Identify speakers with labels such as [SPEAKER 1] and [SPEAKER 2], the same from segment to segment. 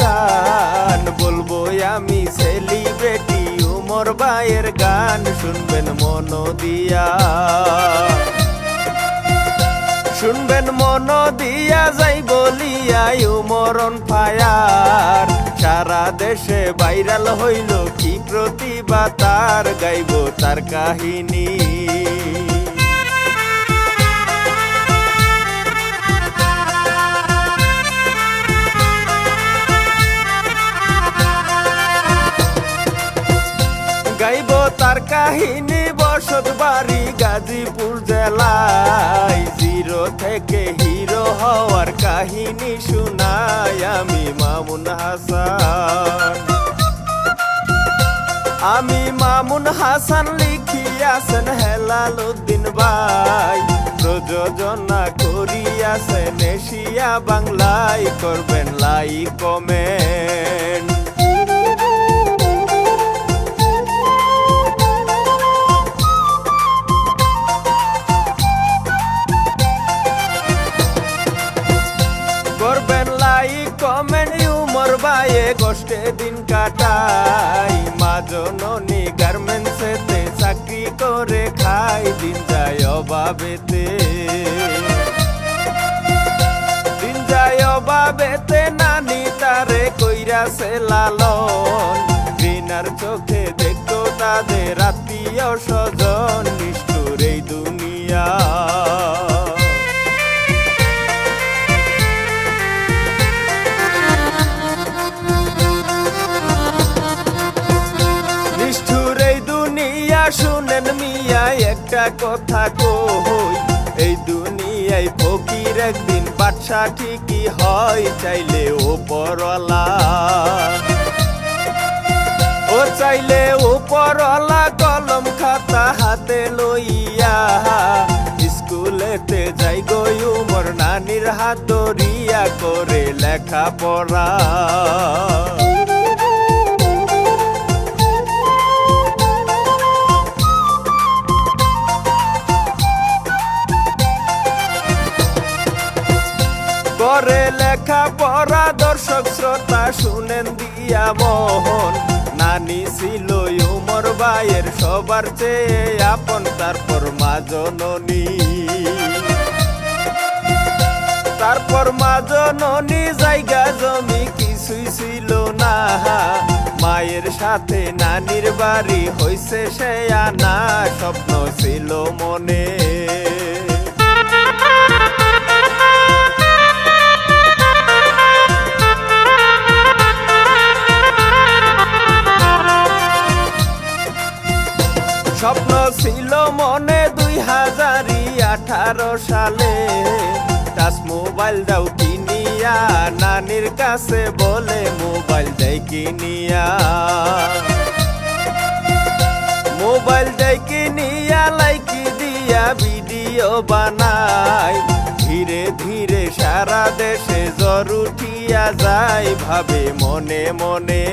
[SPEAKER 1] গান বলব আমি সেলিব্রিটি উমর ভাইয়ের গান শুনবেন মন দিয়া। শুনবেন মন দিয়া, যাই বলিয়া উমরন ফায়ার। সারা দেশে ভাইরাল হইল কি প্রতিভা তার গাইব তার কাহিনী। তার কাহিনী বসত বাড়ি গাজীপুর জেলায়। জিরো থেকে হিরো হওয়ার কাহিনী শুনাই আমি মামুন হাসান। আমি মামুন হাসান লিখিয়াছেন হেলাল উদ্দিন ভাই। প্রযোজনা করিয়াছেন এশিয়া বাংলায়, করবেন লাই কমেন্ট। কাটাই। মা জননী গার্মেন্টসেতে চাকরি করে খাই, দিন যায় অভাবেতে। দিন যায় অভাবেতে নানি তারে কইরাছে লালন। বিনার চোখে দেখতো তাদের আত্মীয় স্বজন কথা কই এই দুনিয়ায় ফকির একদিন বাদশা ঠিকই হয়, চাইলে ও পরলা। ও চাইলে উপরলা কলম খাতা হাতে লইয়া। স্কুলেতে যাই গই উমর নানির হাত ধরিয়া, করে লেখা পড়া দর্শক শ্রোতা শুনেন দিয়া মোহন। নানি ছিল উমর ভাইয়ের সবার চেয়ে আপন, তারপর মা জননী। তারপর মা জননী জায়গা জমি কিছুই ছিল না। মায়ের সাথে নানির বাড়ি হইছে সে আনা, স্বপ্ন ছিল মনে। নানির কাছে বলে মোবাইল দেয় কিনিয়া মোবাইল দেয় কিনিয়া লাইকি দিয়া, ভিডিও বানাই। ধীরে ধীরে সারা দেশে জ্বর উঠিয়া যায়, ভাবে মনে মনে।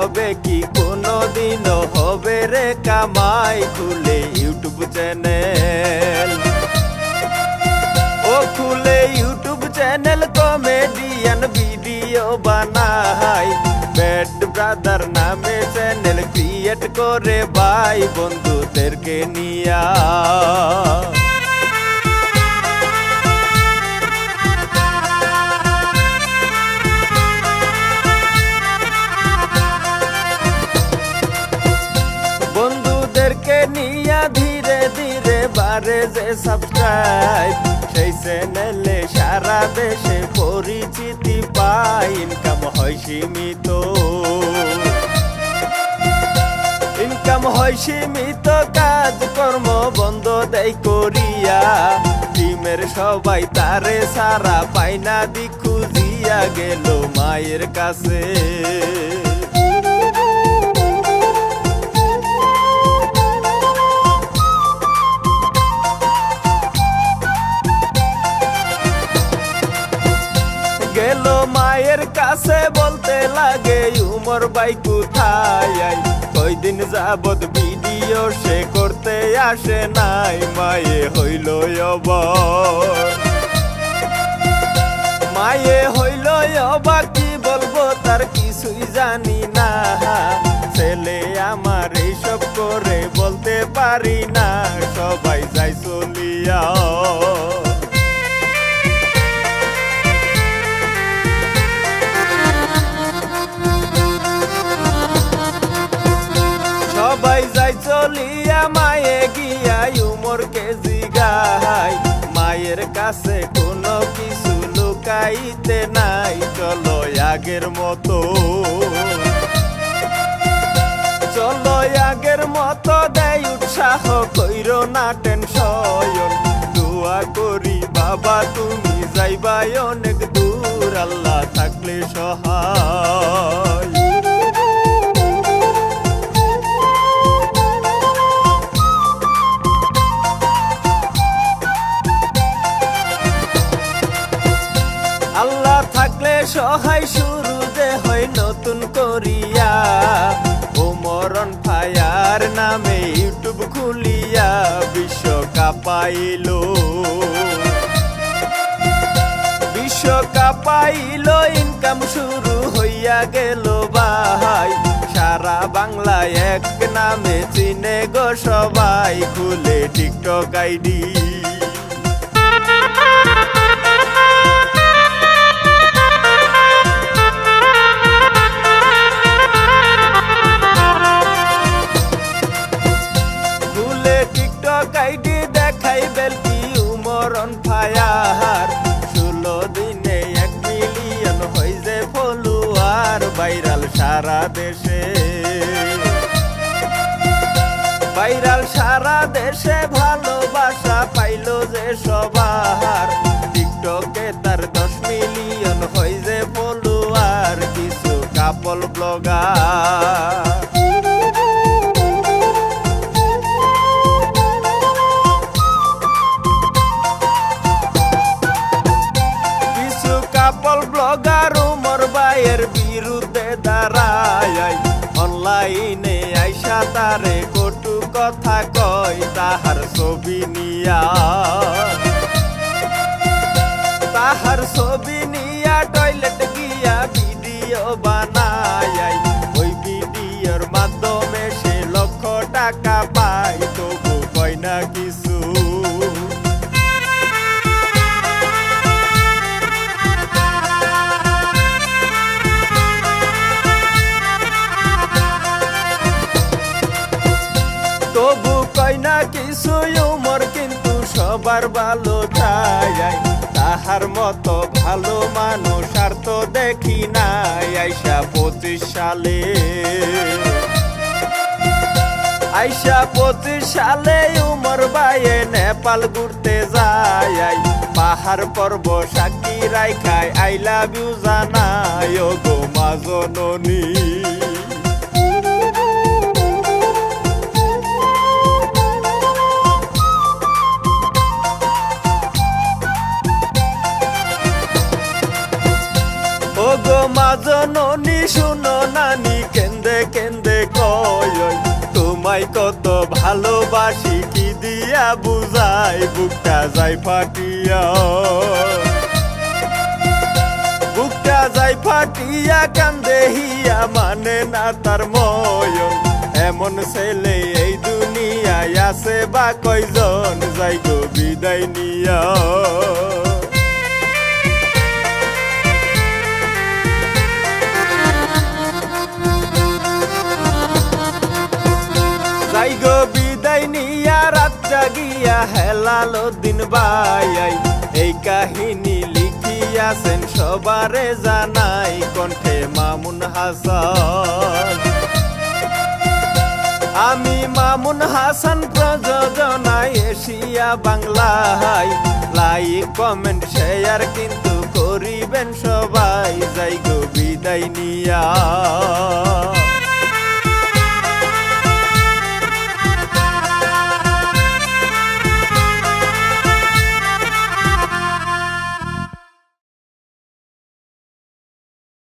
[SPEAKER 1] এইসবে কি? কোনো দিন হবে রে কামাই খুলে ইউটিউব চ্যানেল ও খুলে ইউটিউব চ্যানেল কমেডিয়ান ভিডিও বানাই। ব্যাড ব্রাদার নামে চ্যানেল ক্রিয়েট করে ভাই বন্ধুদেরকে নিয়া সাবস্ক্রাইব সেই চ্যানেলে সারা দেশে পরিচিতি পাই। ইনকাম হয় সীমিত। ইনকাম হয় সীমিত, কাজ কর্ম বন্ধ দেয় করিয়া। টিমের সবাই তারে সারা পাইনা দি খুঁজিয়া গেল মায়ের কাছে। লাগে উমর বাই কোথায়? কয়দিন যাবৎ ভিডিও সে করতে আসে নাই, মায়ে হইল মায়ে হইল অবাক, কি বলব তার কিছুই জানি না। ছেলে আমার এইসব করে বলতে পারি না, সবাই যাই চলিয়া। চলিয়া মায়ে গিয়া উমর কেজি গাই মায়ের কাছে কোনো কিছু লুকাইতে নাই, চলো আগের মতো। চলো আগের মতো দেয় উৎসাহ, কইর না টেনশন। দোয়া করি, বাবা, তুমি যাইবাই অনেক দূর, আল্লাহ থাকলে সহায়। সহায় শুরু যে হয় নতুন করিয়া। ও মরণ ফায়ার নামে ইউটিউব খুলিয়া বিশ্বকাপ পাইল বিশ্বকাপ পাইল ইনকাম শুরু হইয়া গেল ভাই। সারা বাংলায় এক নামে চিনে গো সবাই, খুলে টিকটক আইডি। সারা দেশে। ভাইরাল সারা দেশে ভালোবাসা পাইল যে সবার। টিকটকে তার দশ মিলিয়ন হয় যে ফলোয়ার কিছু কাপল ব্লগার অনলাইনে আইসা তারে কটু কথা কয়, তাহার ছবি নিয়া। তাহার ছবি নিয়া টয়লেট গিয়া ভিডিও বানায়। তবু কই না কিছু উমর, কিন্তু সবার ভালো চাই তাহার মতো ভালো মানুষ আর তো দেখি নাই আইসা পঁচিশ সালে। আইসা পঁচিশ সালে উমর বাইয়ে নেপাল ঘুরতে যায় পাহাড় পর্ব সাক্ষী রাইখায়, আই লাভ ইউ জানায় গো মাজননী গো মাজননি শুনো নানি, কেন্দে কেন্দে কয় তোমায় কত ভালোবাসি, কি দিয়া বুঝাই, বুকটা যাই ফাটিয়া বুকটা যাই ফাটিয়া কান্দে হিয়া মানে না তার ময়ন এমন ছেলে এই দুনিয়ায় আছে বা কয়জন যাই গো বিদায় নিয়া রাত জাগিয়া হেলালো দিন বাই এই কাহিনী লিখিয়াছেন সবারে জানাই কণ্ঠে মামুন হাসান। আমি মামুন হাসান প্রযোজনায় এশিয়া বাংলায় লাইক, কমেন্ট, শেয়ার কিন্তু করিবেন সবাই যাই গো বিদায় নিয়া।